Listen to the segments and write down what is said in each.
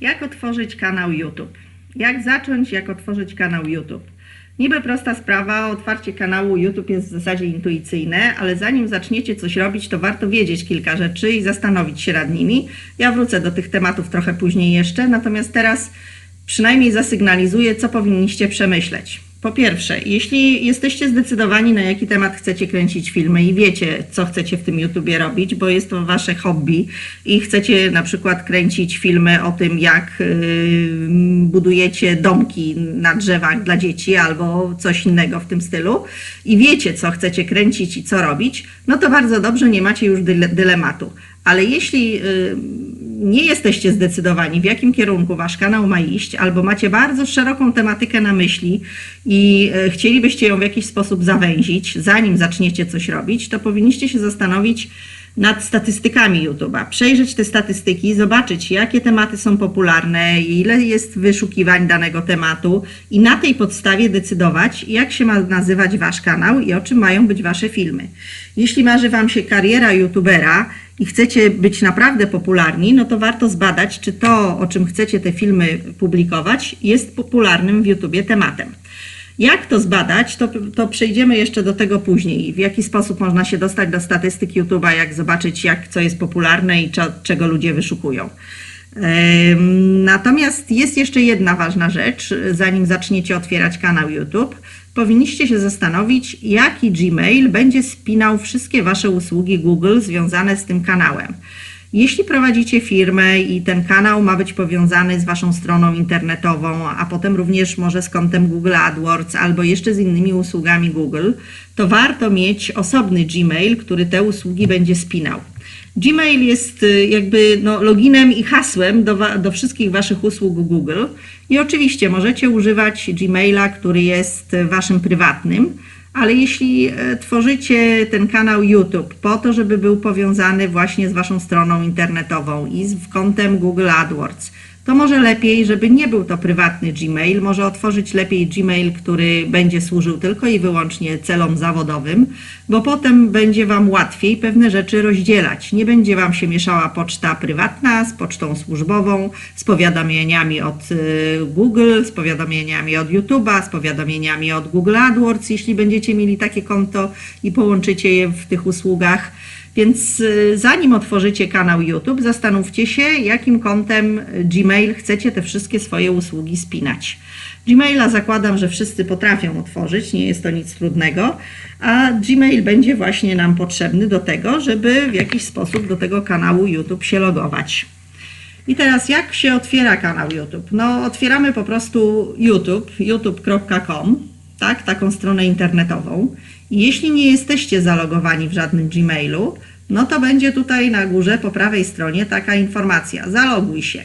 Jak otworzyć kanał YouTube? Jak zacząć, jak otworzyć kanał YouTube? Niby prosta sprawa, otwarcie kanału YouTube jest w zasadzie intuicyjne, ale zanim zaczniecie coś robić, to warto wiedzieć kilka rzeczy i zastanowić się nad nimi. Ja wrócę do tych tematów trochę później jeszcze, natomiast teraz przynajmniej zasygnalizuję, co powinniście przemyśleć. Po pierwsze, jeśli jesteście zdecydowani, na jaki temat chcecie kręcić filmy i wiecie, co chcecie w tym YouTubie robić, bo jest to wasze hobby i chcecie na przykład kręcić filmy o tym, jak yy, budujecie domki na drzewach dla dzieci albo coś innego w tym stylu i wiecie, co chcecie kręcić i co robić, no to bardzo dobrze, nie macie już dyle, dylematu. Ale jeśli yy, nie jesteście zdecydowani, w jakim kierunku wasz kanał ma iść, albo macie bardzo szeroką tematykę na myśli i e, chcielibyście ją w jakiś sposób zawęzić, zanim zaczniecie coś robić, to powinniście się zastanowić nad statystykami YouTube'a, przejrzeć te statystyki, zobaczyć, jakie tematy są popularne, ile jest wyszukiwań danego tematu i na tej podstawie decydować, jak się ma nazywać wasz kanał i o czym mają być wasze filmy. Jeśli marzy wam się kariera YouTubera, i chcecie być naprawdę popularni, no to warto zbadać, czy to, o czym chcecie te filmy publikować, jest popularnym w YouTubie tematem. Jak to zbadać, to, to przejdziemy jeszcze do tego później. W jaki sposób można się dostać do statystyk YouTube'a, jak zobaczyć, jak co jest popularne i cze, czego ludzie wyszukują. Natomiast jest jeszcze jedna ważna rzecz, zanim zaczniecie otwierać kanał YouTube. Powinniście się zastanowić, jaki Gmail będzie spinał wszystkie Wasze usługi Google związane z tym kanałem. Jeśli prowadzicie firmę i ten kanał ma być powiązany z Waszą stroną internetową, a potem również może z kontem Google AdWords albo jeszcze z innymi usługami Google, to warto mieć osobny Gmail, który te usługi będzie spinał. Gmail jest y, jakby no, loginem i hasłem do, do wszystkich Waszych usług Google i oczywiście możecie używać Gmaila, który jest Waszym prywatnym, ale jeśli e, tworzycie ten kanał YouTube po to, żeby był powiązany właśnie z Waszą stroną internetową i z kontem Google AdWords, to może lepiej, żeby nie był to prywatny Gmail, może otworzyć lepiej Gmail, który będzie służył tylko i wyłącznie celom zawodowym, bo potem będzie Wam łatwiej pewne rzeczy rozdzielać. Nie będzie Wam się mieszała poczta prywatna z pocztą służbową, z powiadomieniami od y, Google, z powiadomieniami od YouTube'a, z powiadomieniami od Google AdWords, jeśli będziecie mieli takie konto i połączycie je w tych usługach. Więc y, zanim otworzycie kanał YouTube, zastanówcie się, jakim kontem Gmail chcecie te wszystkie swoje usługi spinać. Gmaila zakładam, że wszyscy potrafią otworzyć, nie jest to nic trudnego, a Gmail będzie właśnie nam potrzebny do tego, żeby w jakiś sposób do tego kanału YouTube się logować. I teraz jak się otwiera kanał YouTube? No otwieramy po prostu YouTube, youtube.com, tak, taką stronę internetową. Jeśli nie jesteście zalogowani w żadnym Gmailu, no to będzie tutaj na górze po prawej stronie taka informacja: zaloguj się.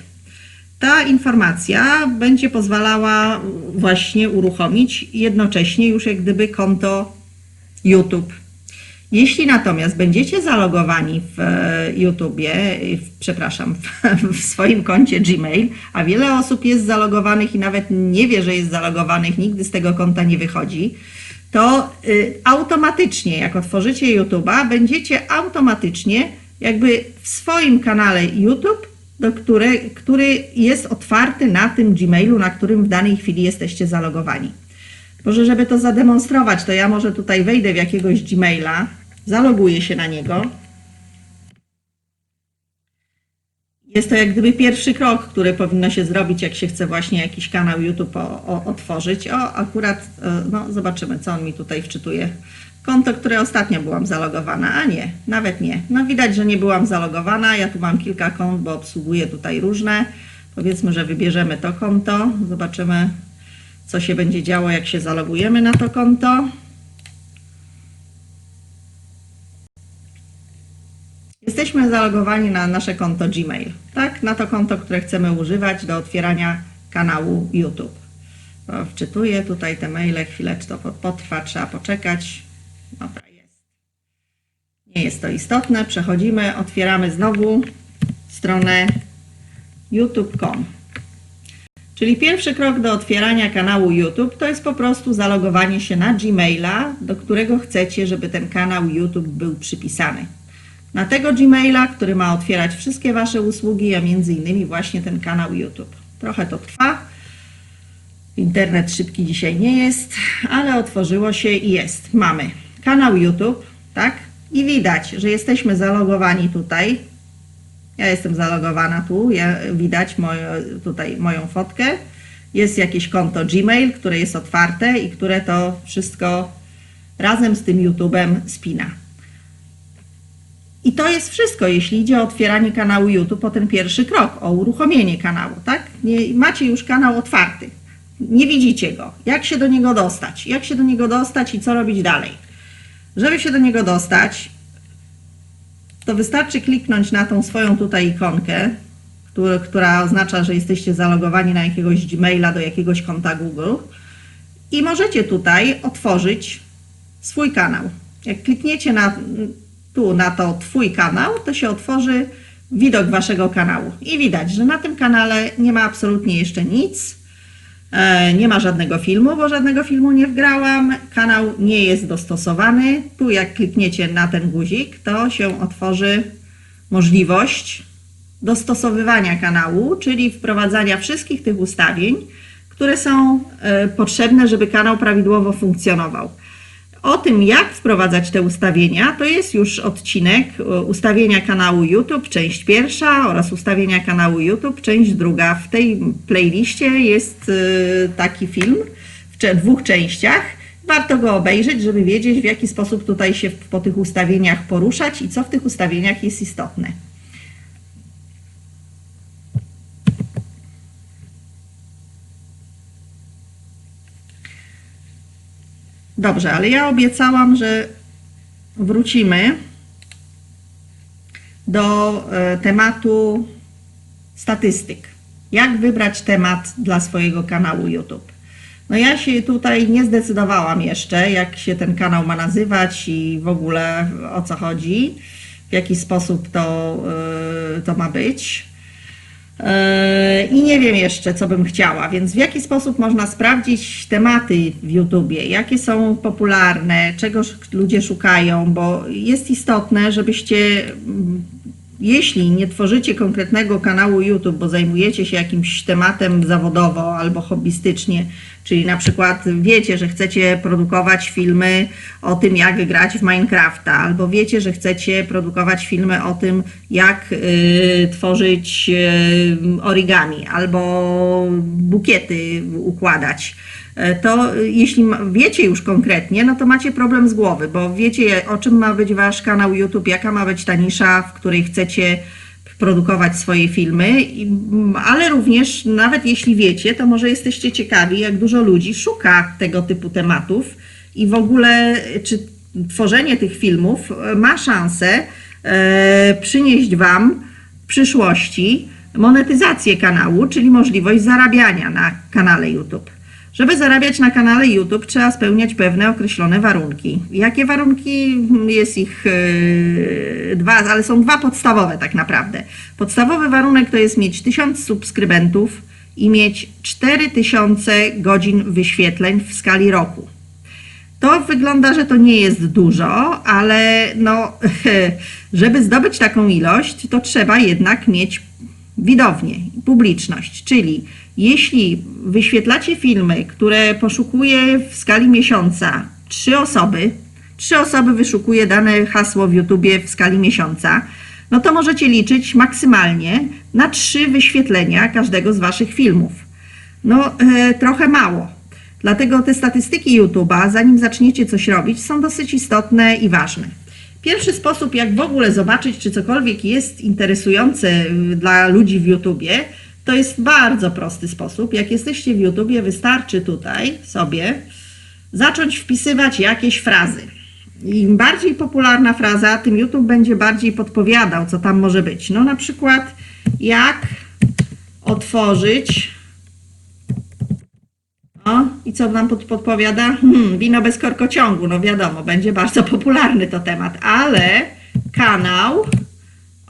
Ta informacja będzie pozwalała właśnie uruchomić jednocześnie już jak gdyby konto YouTube. Jeśli natomiast będziecie zalogowani w e, YouTubie, w, przepraszam, w, w swoim koncie Gmail, a wiele osób jest zalogowanych i nawet nie wie, że jest zalogowanych, nigdy z tego konta nie wychodzi, to y, automatycznie, jak otworzycie YouTube'a, będziecie automatycznie jakby w swoim kanale YouTube, do które, który jest otwarty na tym Gmailu, na którym w danej chwili jesteście zalogowani. Może, żeby to zademonstrować, to ja może tutaj wejdę w jakiegoś Gmaila, zaloguję się na niego. Jest to jak gdyby pierwszy krok, który powinno się zrobić, jak się chce właśnie jakiś kanał YouTube o, o, otworzyć. O, akurat, e, no zobaczymy, co on mi tutaj wczytuje. Konto, które ostatnio byłam zalogowana, a nie, nawet nie. No widać, że nie byłam zalogowana. Ja tu mam kilka kont, bo obsługuję tutaj różne. Powiedzmy, że wybierzemy to konto. Zobaczymy, co się będzie działo, jak się zalogujemy na to konto. Jesteśmy zalogowani na nasze konto Gmail, tak? Na to konto, które chcemy używać do otwierania kanału YouTube. Wczytuję tutaj te maile, chwileczkę to potrwa, trzeba poczekać. Dobra, jest. Nie jest to istotne. Przechodzimy, otwieramy znowu stronę youtube.com. Czyli pierwszy krok do otwierania kanału YouTube to jest po prostu zalogowanie się na Gmaila, do którego chcecie, żeby ten kanał YouTube był przypisany. Na tego Gmaila, który ma otwierać wszystkie Wasze usługi, a między innymi właśnie ten kanał YouTube. Trochę to trwa. Internet szybki dzisiaj nie jest, ale otworzyło się i jest. Mamy kanał YouTube, tak? I widać, że jesteśmy zalogowani tutaj. Ja jestem zalogowana tu, ja, widać moje, tutaj moją fotkę. Jest jakieś konto Gmail, które jest otwarte i które to wszystko razem z tym YouTube'em spina. I to jest wszystko, jeśli idzie o otwieranie kanału YouTube, o ten pierwszy krok, o uruchomienie kanału, tak? Nie, macie już kanał otwarty, nie widzicie go. Jak się do niego dostać? Jak się do niego dostać i co robić dalej? Żeby się do niego dostać, to wystarczy kliknąć na tą swoją tutaj ikonkę, który, która oznacza, że jesteście zalogowani na jakiegoś Gmaila do jakiegoś konta Google i możecie tutaj otworzyć swój kanał. Jak klikniecie na, tu na to Twój kanał, to się otworzy widok Waszego kanału. I widać, że na tym kanale nie ma absolutnie jeszcze nic. E, Nie ma żadnego filmu, bo żadnego filmu nie wgrałam. Kanał nie jest dostosowany. Tu jak klikniecie na ten guzik, to się otworzy możliwość dostosowywania kanału, czyli wprowadzania wszystkich tych ustawień, które są e, potrzebne, żeby kanał prawidłowo funkcjonował. O tym, jak wprowadzać te ustawienia, to jest już odcinek e, ustawienia kanału YouTube, część pierwsza oraz ustawienia kanału YouTube, część druga. W tej playliście jest e, taki film w dwóch częściach. Warto go obejrzeć, żeby wiedzieć, w jaki sposób tutaj się po tych ustawieniach poruszać i co w tych ustawieniach jest istotne. Dobrze, ale ja obiecałam, że wrócimy do e, tematu statystyk. Jak wybrać temat dla swojego kanału YouTube? No ja się tutaj nie zdecydowałam jeszcze, jak się ten kanał ma nazywać i w ogóle o co chodzi, w jaki sposób to, e, to ma być. Yy, I nie wiem jeszcze, co bym chciała, więc w jaki sposób można sprawdzić tematy w YouTubie, jakie są popularne, czego ludzie szukają, bo jest istotne, żebyście, mm, jeśli nie tworzycie konkretnego kanału YouTube, bo zajmujecie się jakimś tematem zawodowo albo hobbystycznie, czyli na przykład wiecie, że chcecie produkować filmy o tym, jak grać w Minecrafta, albo wiecie, że chcecie produkować filmy o tym, jak y, tworzyć y, origami, albo bukiety układać. E, To y, jeśli wiecie już konkretnie, no to macie problem z głowy, bo wiecie o czym ma być wasz kanał YouTube, jaka ma być ta nisza, w której chcecie produkować swoje filmy, i- m, ale również nawet jeśli wiecie, to może jesteście ciekawi, jak dużo ludzi szuka tego typu tematów i w ogóle y, czy tworzenie tych filmów e, ma szansę przynieść Wam w przyszłości monetyzację kanału, czyli możliwość zarabiania na kanale YouTube. Żeby zarabiać na kanale YouTube, trzeba spełniać pewne określone warunki. Jakie warunki? Jest ich e, dwa, ale są dwa podstawowe tak naprawdę. Podstawowy warunek to jest mieć 1000 subskrybentów i mieć 4000 godzin wyświetleń w skali roku. To wygląda, że to nie jest dużo, ale no, żeby zdobyć taką ilość, to trzeba jednak mieć widownię, publiczność. Czyli jeśli wyświetlacie filmy, które poszukuje w skali miesiąca trzy osoby, trzy osoby wyszukuje dane hasło w YouTubie w skali miesiąca, no to możecie liczyć maksymalnie na trzy wyświetlenia każdego z Waszych filmów. No, e, trochę mało. Dlatego te statystyki YouTube'a, zanim zaczniecie coś robić, są dosyć istotne i ważne. Pierwszy sposób, jak w ogóle zobaczyć, czy cokolwiek jest interesujące y, dla ludzi w YouTubie, to jest bardzo prosty sposób. Jak jesteście w YouTubie, wystarczy tutaj sobie zacząć wpisywać jakieś frazy. Im bardziej popularna fraza, tym YouTube będzie bardziej podpowiadał, co tam może być. No na przykład, jak otworzyć o, i co nam pod, podpowiada? Hmm, wino bez korkociągu, no wiadomo, będzie bardzo popularny to temat, ale kanał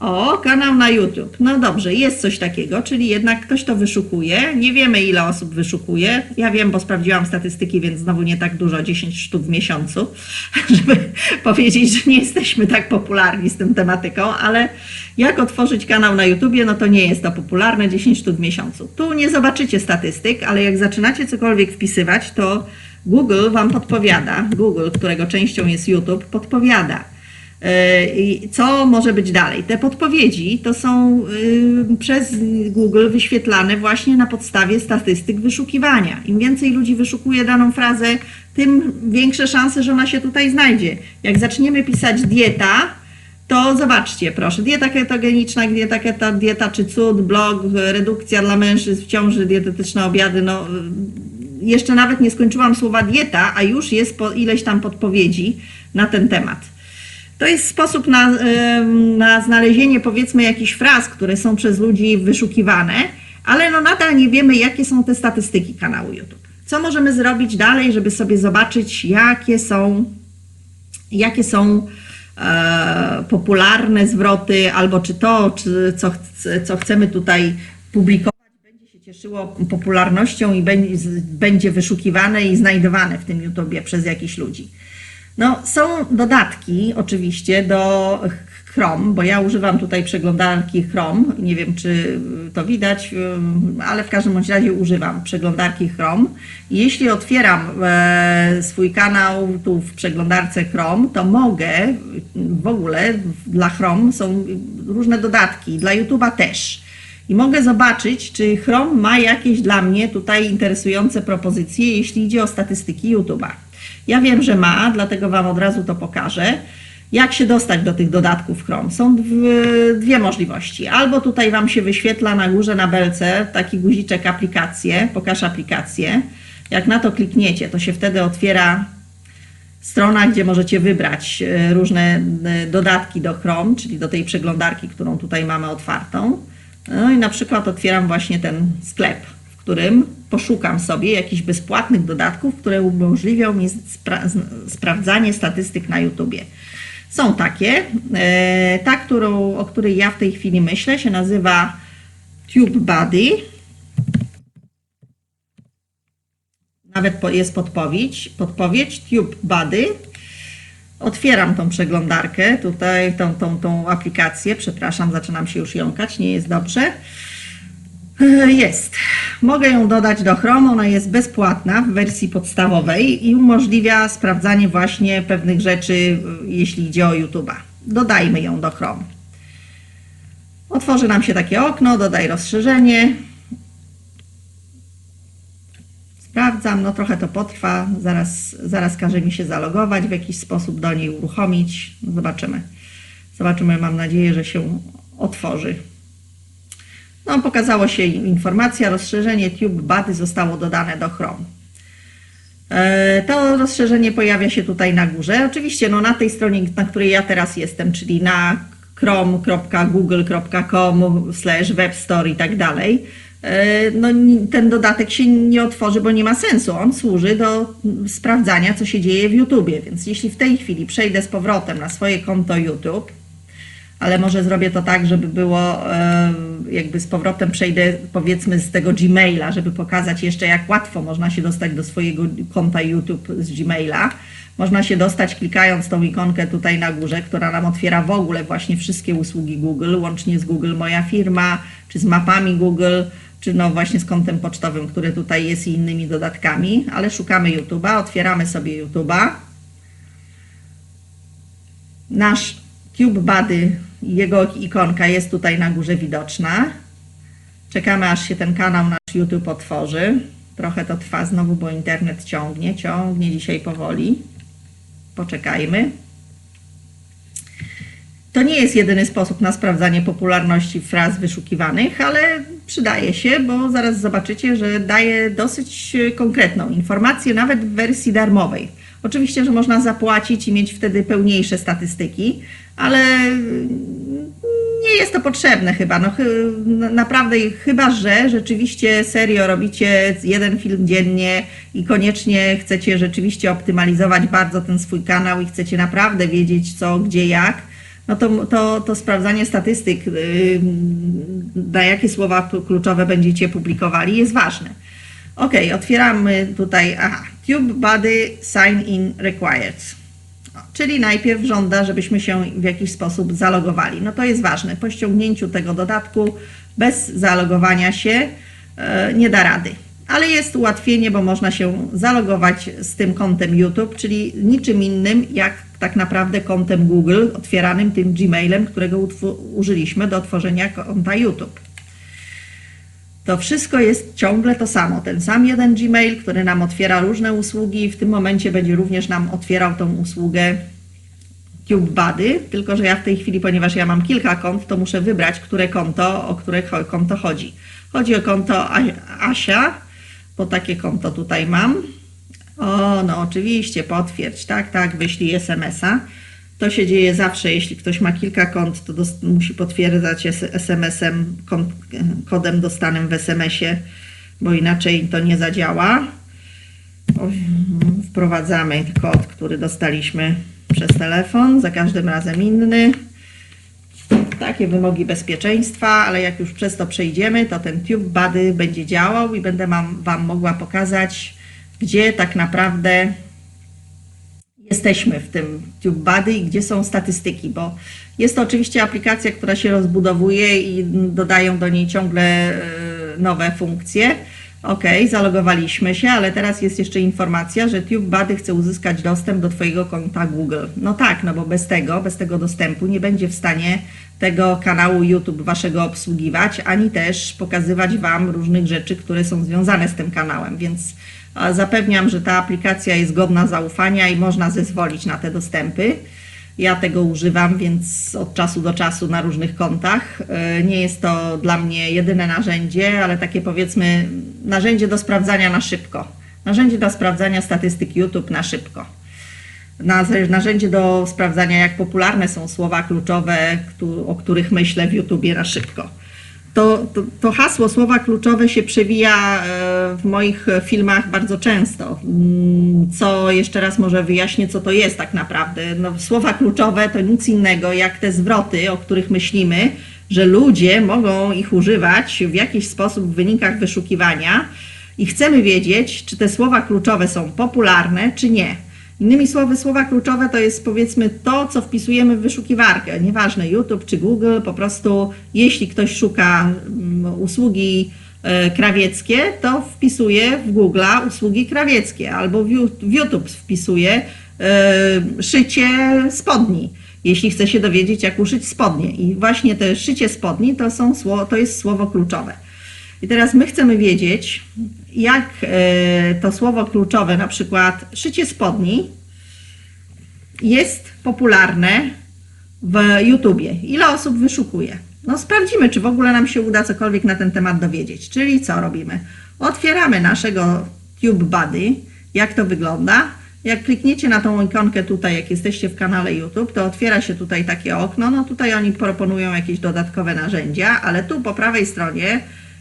O, kanał na YouTube. No dobrze, jest coś takiego, czyli jednak ktoś to wyszukuje. Nie wiemy, ile osób wyszukuje. Ja wiem, bo sprawdziłam statystyki, więc znowu nie tak dużo, 10 sztuk w miesiącu, żeby powiedzieć, że nie jesteśmy tak popularni z tym tematyką, ale jak otworzyć kanał na YouTubie, no to nie jest to popularne, 10 sztuk w miesiącu. Tu nie zobaczycie statystyk, ale jak zaczynacie cokolwiek wpisywać, to Google Wam podpowiada, Google, którego częścią jest YouTube, podpowiada. I Co może być dalej? Te podpowiedzi to są y, przez Google wyświetlane właśnie na podstawie statystyk wyszukiwania. Im więcej ludzi wyszukuje daną frazę, tym większe szanse, że ona się tutaj znajdzie. Jak zaczniemy pisać dieta, to zobaczcie, proszę, dieta ketogeniczna, dieta keto, dieta czy cud, blog, redukcja dla mężczyzn w ciąży, dietetyczne obiady, no jeszcze nawet nie skończyłam słowa dieta, a już jest po ileś tam podpowiedzi na ten temat. To jest sposób na, em, na znalezienie powiedzmy jakichś fraz, które są przez ludzi wyszukiwane, ale no nadal nie wiemy, jakie są te statystyki kanału YouTube. Co możemy zrobić dalej, żeby sobie zobaczyć, jakie są, jakie są e, popularne zwroty, albo czy to, czy co, co chcemy tutaj publikować, będzie się cieszyło popularnością i będzie, będzie wyszukiwane i znajdowane w tym YouTubie przez jakichś ludzi. No, są dodatki oczywiście do Chrome, bo ja używam tutaj przeglądarki Chrome. Nie wiem, czy to widać, ym, ale w każdym bądź razie używam przeglądarki Chrome. Jeśli otwieram e, swój kanał tu w przeglądarce Chrome, to mogę w ogóle dla Chrome są różne dodatki, dla YouTube'a też. I mogę zobaczyć, czy Chrome ma jakieś dla mnie tutaj interesujące propozycje, jeśli idzie o statystyki YouTube'a. Ja wiem, że ma, dlatego Wam od razu to pokażę. Jak się dostać do tych dodatków Chrome? Są dwie, możliwości. Albo tutaj Wam się wyświetla na górze na belce taki guziczek aplikacje, pokaż aplikację. Jak na to klikniecie, to się wtedy otwiera strona, gdzie możecie wybrać e, różne e, dodatki do Chrome, czyli do tej przeglądarki, którą tutaj mamy otwartą. No i na przykład otwieram właśnie ten sklep, w którym poszukam sobie jakichś bezpłatnych dodatków, które umożliwią mi spra- sprawdzanie statystyk na YouTubie. Są takie. E, Ta, którą, o której ja w tej chwili myślę, się nazywa TubeBuddy. Nawet jest podpowiedź, podpowiedź TubeBuddy. Otwieram tą przeglądarkę, tutaj tą, tą, tą aplikację, przepraszam, zaczynam się już jąkać, nie jest dobrze. E, Jest. Mogę ją dodać do Chrome, ona jest bezpłatna w wersji podstawowej i umożliwia sprawdzanie właśnie pewnych rzeczy, y, jeśli idzie o YouTube'a. Dodajmy ją do Chrome. Otworzy nam się takie okno, dodaj rozszerzenie. Sprawdzam, no trochę to potrwa, zaraz, zaraz każe mi się zalogować, w jakiś sposób do niej uruchomić. Zobaczymy. Zobaczymy, mam nadzieję, że się otworzy. No, pokazało się informacja, rozszerzenie TubeBuddy zostało dodane do Chrome. E, To rozszerzenie pojawia się tutaj na górze. Oczywiście no, na tej stronie, na której ja teraz jestem, czyli na chrome.google.com slash webstore i tak dalej, e, no, ten dodatek się nie otworzy, bo nie ma sensu. On służy do sprawdzania, co się dzieje w YouTubie. Więc jeśli w tej chwili przejdę z powrotem na swoje konto YouTube, ale może zrobię to tak, żeby było jakby z powrotem przejdę powiedzmy z tego Gmaila, żeby pokazać jeszcze jak łatwo można się dostać do swojego konta YouTube z Gmaila. Można się dostać klikając tą ikonkę tutaj na górze, która nam otwiera w ogóle właśnie wszystkie usługi Google, łącznie z Google Moja Firma, czy z mapami Google, czy no właśnie z kontem pocztowym, który tutaj jest i innymi dodatkami, ale szukamy YouTube'a, otwieramy sobie YouTube'a nasz TubeBuddy, jego ikonka jest tutaj na górze widoczna. Czekamy aż się ten kanał nasz YouTube otworzy. Trochę to trwa znowu, bo internet ciągnie, ciągnie dzisiaj powoli. Poczekajmy. To nie jest jedyny sposób na sprawdzanie popularności fraz wyszukiwanych, ale przydaje się, bo zaraz zobaczycie, że daje dosyć konkretną informację, nawet w wersji darmowej. Oczywiście, że można zapłacić i mieć wtedy pełniejsze statystyki, ale mm, nie jest to potrzebne chyba. No, naprawdę, chyba że rzeczywiście serio robicie jeden film dziennie i koniecznie chcecie rzeczywiście optymalizować bardzo ten swój kanał i chcecie naprawdę wiedzieć co, gdzie, jak, no to, to, to sprawdzanie statystyk, yy, na jakie słowa kluczowe będziecie publikowali, jest ważne. Ok, otwieramy tutaj, aha, TubeBuddy Sign In Required. Czyli najpierw żąda, żebyśmy się w jakiś sposób zalogowali. No to jest ważne. Po ściągnięciu tego dodatku bez zalogowania się e, nie da rady. Ale jest ułatwienie, bo można się zalogować z tym kontem YouTube, czyli niczym innym jak tak naprawdę kontem Google, otwieranym tym Gmailem, którego użyliśmy do otworzenia konta YouTube. To wszystko jest ciągle to samo. Ten sam jeden Gmail, który nam otwiera różne usługi, w tym momencie będzie również nam otwierał tą usługę TubeBuddy, tylko że ja w tej chwili, ponieważ ja mam kilka kont, to muszę wybrać, które konto, o które konto chodzi. Chodzi o konto Asia, bo takie konto tutaj mam. O, no oczywiście, potwierdź, tak, tak, wyślij SMS-a. To się dzieje zawsze, jeśli ktoś ma kilka kont, to musi potwierdzać SMS-em, kodem dostanym w SMS-ie, bo inaczej to nie zadziała. Wprowadzamy kod, który dostaliśmy przez telefon, za każdym razem inny. Takie wymogi bezpieczeństwa, ale jak już przez to przejdziemy, to ten TubeBuddy będzie działał i będę wam mogła pokazać, gdzie tak naprawdę jesteśmy w tym TubeBuddy i gdzie są statystyki, bo jest to oczywiście aplikacja, która się rozbudowuje i dodają do niej ciągle e, nowe funkcje. Ok, zalogowaliśmy się, ale teraz jest jeszcze informacja, że TubeBuddy chce uzyskać dostęp do Twojego konta Google. No tak, no bo bez tego, bez tego dostępu nie będzie w stanie tego kanału YouTube Waszego obsługiwać, ani też pokazywać Wam różnych rzeczy, które są związane z tym kanałem, więc zapewniam, że ta aplikacja jest godna zaufania i można zezwolić na te dostępy. Ja tego używam, więc od czasu do czasu na różnych kontach. E, Nie jest to dla mnie jedyne narzędzie, ale takie powiedzmy narzędzie do sprawdzania na szybko. Narzędzie do sprawdzania statystyk YouTube na szybko. Narzędzie do sprawdzania, jak popularne są słowa kluczowe, o których myślę w YouTubie na szybko. To, to, to hasło słowa kluczowe się przewija e, w moich filmach bardzo często. Mm, Co jeszcze raz może wyjaśnię, co to jest tak naprawdę. No, słowa kluczowe to nic innego jak te zwroty, o których myślimy, że ludzie mogą ich używać w jakiś sposób w wynikach wyszukiwania i chcemy wiedzieć, czy te słowa kluczowe są popularne, czy nie. Innymi słowy, słowa kluczowe to jest powiedzmy to, co wpisujemy w wyszukiwarkę. Nieważne YouTube czy Google, po prostu jeśli ktoś szuka mm, usługi e, krawieckie, to wpisuje w Google usługi krawieckie albo w YouTube wpisuje e, szycie spodni. Jeśli chce się dowiedzieć, jak uszyć spodnie. I właśnie te szycie spodni to, są, to jest słowo kluczowe. I teraz my chcemy wiedzieć, jak e, to słowo kluczowe, na przykład szycie spodni, jest popularne w YouTubie. Ile osób wyszukuje? No sprawdzimy, czy w ogóle nam się uda cokolwiek na ten temat dowiedzieć. Czyli co robimy? Otwieramy naszego TubeBuddy. Jak to wygląda? Jak klikniecie na tą ikonkę tutaj, jak jesteście w kanale YouTube, to otwiera się tutaj takie okno. No tutaj oni proponują jakieś dodatkowe narzędzia, ale tu po prawej stronie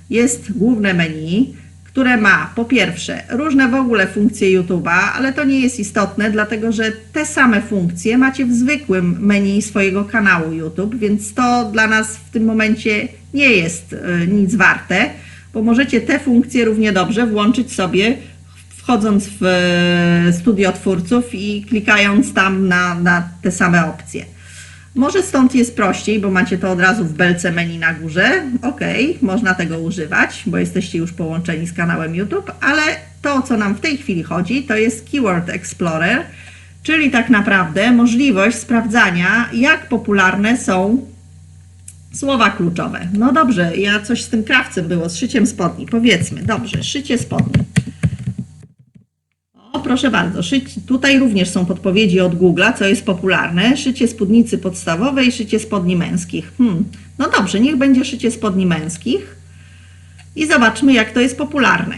jest główne menu, które ma po pierwsze różne w ogóle funkcje YouTube'a, ale to nie jest istotne, dlatego że te same funkcje macie w zwykłym menu swojego kanału YouTube, więc to dla nas w tym momencie nie jest e, nic warte, bo możecie te funkcje równie dobrze włączyć sobie wchodząc w e, studio twórców i klikając tam na, na te same opcje. Może stąd jest prościej, bo macie to od razu w belce menu na górze. Ok, można tego używać, bo jesteście już połączeni z kanałem YouTube, ale to, o co nam w tej chwili chodzi, to jest Keyword Explorer, czyli tak naprawdę możliwość sprawdzania, jak popularne są słowa kluczowe. No dobrze, ja coś z tym krawcem było, z szyciem spodni. Powiedzmy, dobrze, szycie spodni. Proszę bardzo, szyć, tutaj również są podpowiedzi od Google'a, co jest popularne. Szycie spódnicy podstawowej, szycie spodni męskich. Hmm. No dobrze, niech będzie szycie spodni męskich i zobaczmy, jak to jest popularne.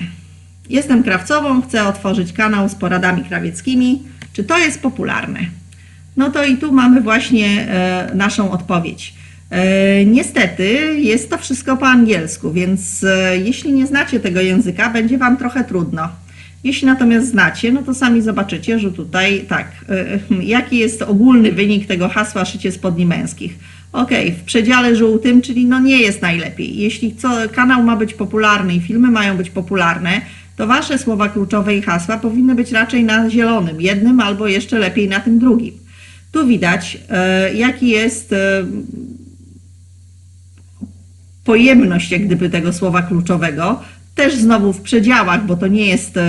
Jestem krawcową, chcę otworzyć kanał z poradami krawieckimi. Czy to jest popularne? No to i tu mamy właśnie e, naszą odpowiedź. E, niestety jest to wszystko po angielsku, więc e, jeśli nie znacie tego języka, będzie Wam trochę trudno. Jeśli natomiast znacie, no to sami zobaczycie, że tutaj tak, y, jaki jest ogólny wynik tego hasła szycie spodni męskich. Ok, w przedziale żółtym, czyli no nie jest najlepiej. Jeśli co, kanał ma być popularny i filmy mają być popularne, to wasze słowa kluczowe i hasła powinny być raczej na zielonym, jednym albo jeszcze lepiej na tym drugim. Tu widać, y, jaki jest y, pojemność jak gdyby tego słowa kluczowego, też znowu w przedziałach, bo to nie jest e,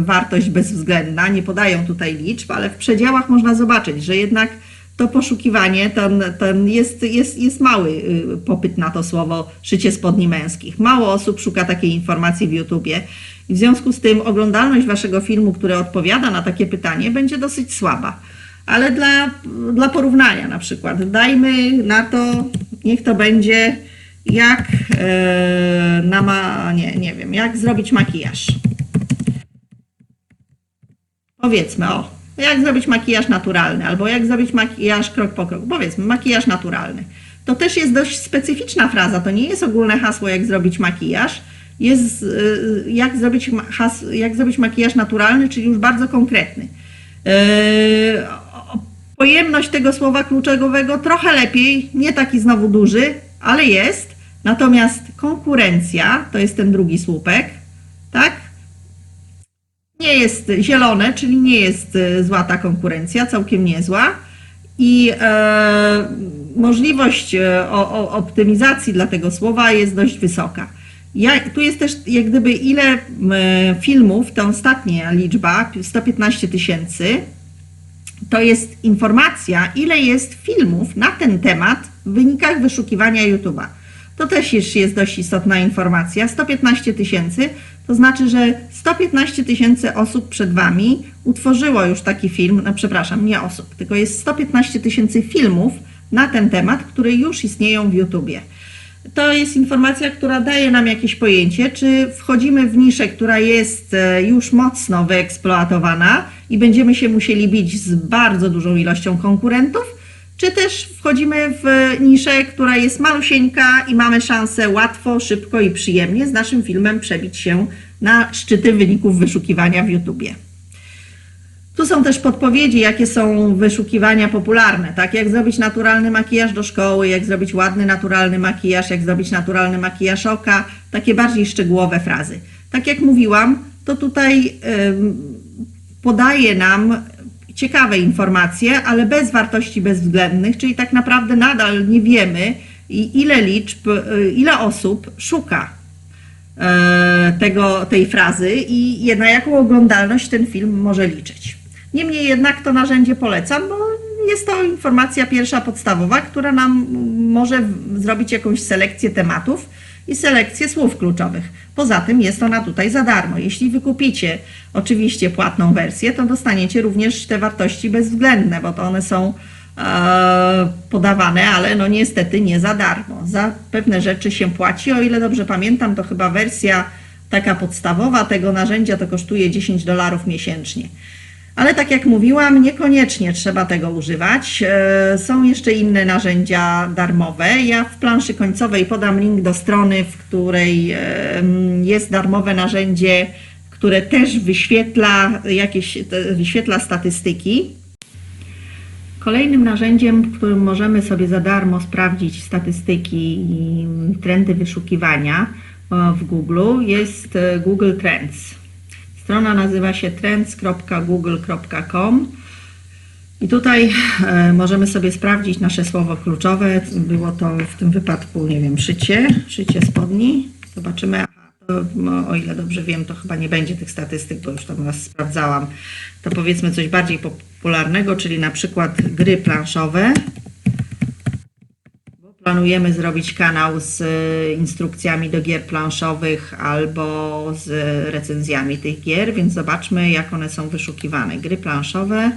wartość bezwzględna, nie podają tutaj liczb, ale w przedziałach można zobaczyć, że jednak to poszukiwanie, ten, ten jest, jest, jest mały y, popyt na to słowo szycie spodni męskich. Mało osób szuka takiej informacji w YouTubie i w związku z tym oglądalność waszego filmu, który odpowiada na takie pytanie, będzie dosyć słaba. Ale dla, dla porównania na przykład, dajmy na to, niech to będzie jak e, na ma, nie, nie wiem, jak zrobić makijaż. Powiedzmy, o, jak zrobić makijaż naturalny, albo jak zrobić makijaż krok po kroku. Powiedzmy, makijaż naturalny. To też jest dość specyficzna fraza, to nie jest ogólne hasło, jak zrobić makijaż. Jest e, jak zrobić, has, jak zrobić makijaż naturalny, czyli już bardzo konkretny. O- pojemność tego słowa kluczowego trochę lepiej, nie taki znowu duży, ale jest. Natomiast konkurencja, to jest ten drugi słupek, tak? Nie jest zielone, czyli nie jest e, zła ta konkurencja, całkiem niezła. I e, możliwość e, o, o optymizacji dla tego słowa jest dość wysoka. Ja, tu jest też jak gdyby ile filmów, ta ostatnia liczba, 115 tysięcy, to jest informacja, ile jest filmów na ten temat wynikach wyszukiwania YouTube'a. To też już jest dość istotna informacja. 115 tysięcy, to znaczy, że 115 tysięcy osób przed Wami utworzyło już taki film, no przepraszam, nie osób, tylko jest 115 tysięcy filmów na ten temat, które już istnieją w YouTubie. To jest informacja, która daje nam jakieś pojęcie, czy wchodzimy w niszę, która jest e, już mocno wyeksploatowana i będziemy się musieli bić z bardzo dużą ilością konkurentów, czy też wchodzimy w niszę, która jest malusieńka i mamy szansę łatwo, szybko i przyjemnie z naszym filmem przebić się na szczyty wyników wyszukiwania w YouTubie. Tu są też podpowiedzi, jakie są wyszukiwania popularne, tak? Jak zrobić naturalny makijaż do szkoły, jak zrobić ładny naturalny makijaż, jak zrobić naturalny makijaż oka, takie bardziej szczegółowe frazy. Tak jak mówiłam, to tutaj podaje nam ciekawe informacje, ale bez wartości bezwzględnych, czyli tak naprawdę nadal nie wiemy, ile liczb, y, ile osób szuka e, tego, tej frazy i na jaką oglądalność ten film może liczyć. Niemniej jednak to narzędzie polecam, bo jest to informacja pierwsza podstawowa, która nam może zrobić jakąś selekcję tematów i selekcję słów kluczowych. Poza tym jest ona tutaj za darmo. Jeśli wykupicie oczywiście płatną wersję, to dostaniecie również te wartości bezwzględne, bo to one są e, podawane, ale no niestety nie za darmo. Za pewne rzeczy się płaci. O ile dobrze pamiętam, to chyba wersja taka podstawowa tego narzędzia to kosztuje 10 dolarów miesięcznie. Ale tak jak mówiłam, niekoniecznie trzeba tego używać. E, Są jeszcze inne narzędzia darmowe. Ja w planszy końcowej podam link do strony, w której em, jest darmowe narzędzie, które też wyświetla jakieś, wyświetla statystyki. Kolejnym narzędziem, w którym możemy sobie za darmo sprawdzić statystyki i trendy wyszukiwania e, w Google jest e, Google Trends. Strona nazywa się trends.google.com i tutaj e, możemy sobie sprawdzić nasze słowo kluczowe. Było to w tym wypadku, nie wiem, szycie, szycie spodni. Zobaczymy. No, o ile dobrze wiem, to chyba nie będzie tych statystyk, bo już tam raz sprawdzałam. To powiedzmy coś bardziej popularnego, czyli na przykład gry planszowe. Planujemy zrobić kanał z e, instrukcjami do gier planszowych albo z recenzjami tych gier, więc zobaczmy, jak one są wyszukiwane. Gry planszowe.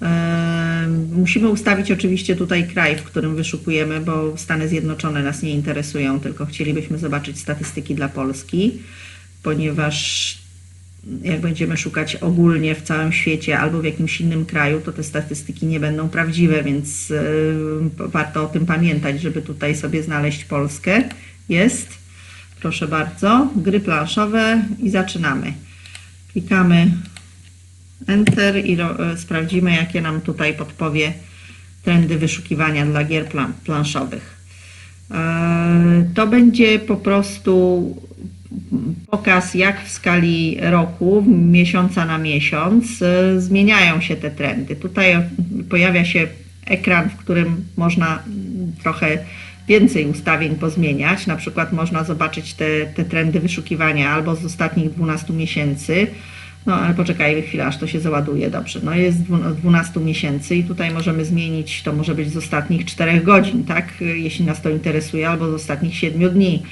Em, Musimy ustawić oczywiście tutaj kraj, w którym wyszukujemy, bo Stany Zjednoczone nas nie interesują, tylko chcielibyśmy zobaczyć statystyki dla Polski, ponieważ jak będziemy szukać ogólnie w całym świecie albo w jakimś innym kraju, to te statystyki nie będą prawdziwe, więc y, warto o tym pamiętać, żeby tutaj sobie znaleźć Polskę. Jest, proszę bardzo, gry planszowe i zaczynamy. Klikamy Enter i e, sprawdzimy, jakie nam tutaj podpowie trendy wyszukiwania dla gier plan, planszowych. E, To będzie po prostu pokaz, jak w skali roku, miesiąca na miesiąc, e, zmieniają się te trendy. Tutaj pojawia się ekran, w którym można mm, trochę więcej ustawień pozmieniać. Na przykład można zobaczyć te, te trendy wyszukiwania albo z ostatnich 12 miesięcy. No ale poczekajmy chwilę, aż to się załaduje dobrze. No jest dwu- 12 miesięcy i tutaj możemy zmienić, to może być z ostatnich 4 godzin, tak? Jeśli nas to interesuje, albo z ostatnich 7 dni.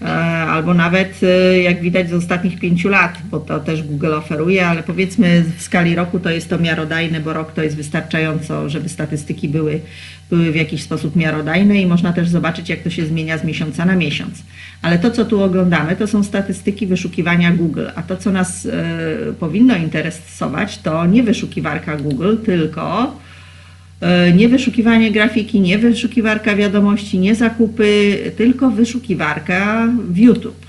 E, Albo nawet, e, jak widać, z ostatnich 5 lat, bo to też Google oferuje, ale powiedzmy w skali roku to jest to miarodajne, bo rok to jest wystarczająco, żeby statystyki były, były w jakiś sposób miarodajne i można też zobaczyć, jak to się zmienia z miesiąca na miesiąc. Ale to, co tu oglądamy, to są statystyki wyszukiwania Google, a to, co nas e, powinno interesować, to nie wyszukiwarka Google, tylko Nie wyszukiwanie grafiki, nie wyszukiwarka wiadomości, nie zakupy, tylko wyszukiwarka w YouTube.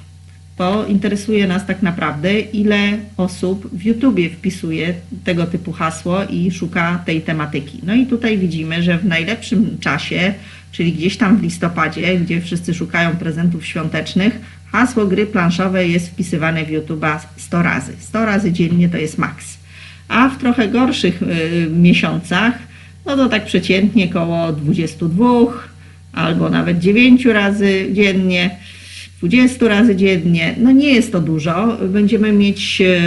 Bo interesuje nas tak naprawdę, ile osób w YouTubie wpisuje tego typu hasło i szuka tej tematyki. No i tutaj widzimy, że w najlepszym czasie, czyli gdzieś tam w listopadzie, gdzie wszyscy szukają prezentów świątecznych, hasło gry planszowe jest wpisywane w YouTube'a 100 razy. 100 razy dziennie to jest maks. A w trochę gorszych y, miesiącach no to tak przeciętnie koło 22 albo nawet 9 razy dziennie, 20 razy dziennie. No nie jest to dużo. Będziemy mieć e,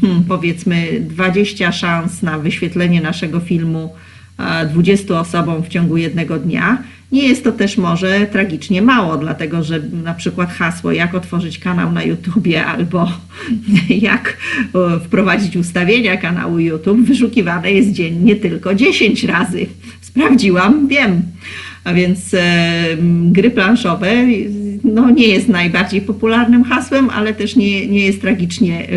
hmm, powiedzmy 20 szans na wyświetlenie naszego filmu e, 20 osobom w ciągu jednego dnia. Nie jest to też może tragicznie mało, dlatego że na przykład hasło jak otworzyć kanał na YouTubie albo jak e, wprowadzić ustawienia kanału YouTube wyszukiwane jest dziennie tylko 10 razy. Sprawdziłam, wiem. A więc e, gry planszowe no, nie jest najbardziej popularnym hasłem, ale też nie, nie jest tragicznie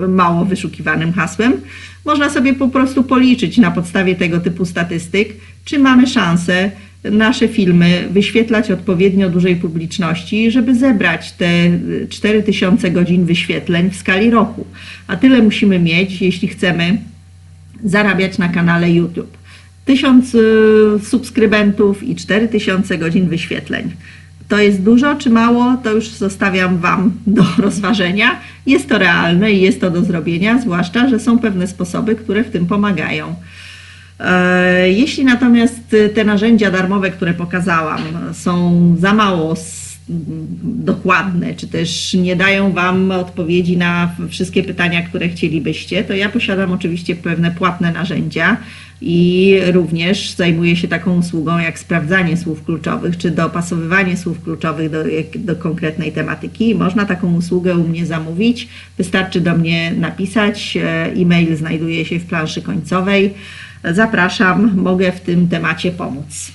e, mało wyszukiwanym hasłem. Można sobie po prostu policzyć na podstawie tego typu statystyk, czy mamy szansę nasze filmy wyświetlać odpowiednio dużej publiczności, żeby zebrać te 4000 godzin wyświetleń w skali roku. A tyle musimy mieć, jeśli chcemy zarabiać na kanale YouTube. 1000 y, subskrybentów i 4000 godzin wyświetleń. To jest dużo czy mało, to już zostawiam Wam do rozważenia. Jest to realne i jest to do zrobienia, zwłaszcza, że są pewne sposoby, które w tym pomagają. E, Jeśli natomiast te narzędzia darmowe, które pokazałam, są za mało dokładne, czy też nie dają Wam odpowiedzi na wszystkie pytania, które chcielibyście, to ja posiadam oczywiście pewne płatne narzędzia i również zajmuję się taką usługą jak sprawdzanie słów kluczowych, czy dopasowywanie słów kluczowych do, do konkretnej tematyki. Można taką usługę u mnie zamówić. Wystarczy do mnie napisać. E, E-mail znajduje się w planszy końcowej. Zapraszam, mogę w tym temacie pomóc.